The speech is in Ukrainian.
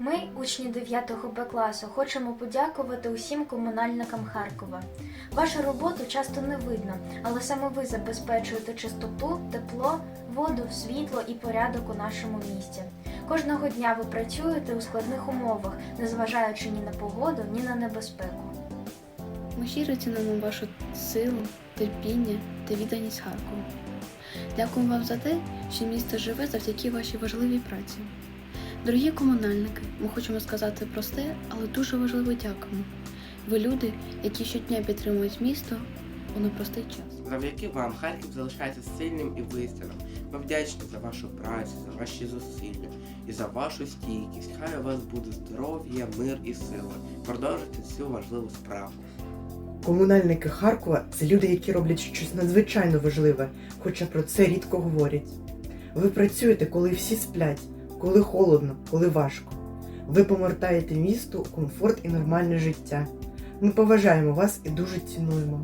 Ми, учні 9 Б класу, хочемо подякувати усім комунальникам Харкова. Вашу роботу часто не видно, але саме ви забезпечуєте чистоту, тепло, воду, світло і порядок у нашому місті. Кожного дня ви працюєте у складних умовах, незважаючи ні на погоду, ні на небезпеку. Ми щиро цінуємо вашу силу, терпіння та відданість Харкову. Дякуємо вам за те, що місто живе завдяки вашій важливій праці. Дорогі комунальники, ми хочемо сказати просте, але дуже важливе дякуємо. Ви люди, які щодня підтримують місто у непростий час. Завдяки вам Харків залишається сильним і вистояним. Ми вдячні за вашу працю, за ваші зусилля і за вашу стійкість. Хай у вас буде здоров'я, мир і сила. Продовжуйте цю важливу справу. Комунальники Харкова це люди, які роблять щось надзвичайно важливе, хоча про це рідко говорять. Ви працюєте, коли всі сплять, коли холодно, коли важко. Ви повертаєте місту комфорт і нормальне життя. Ми поважаємо вас і дуже цінуємо.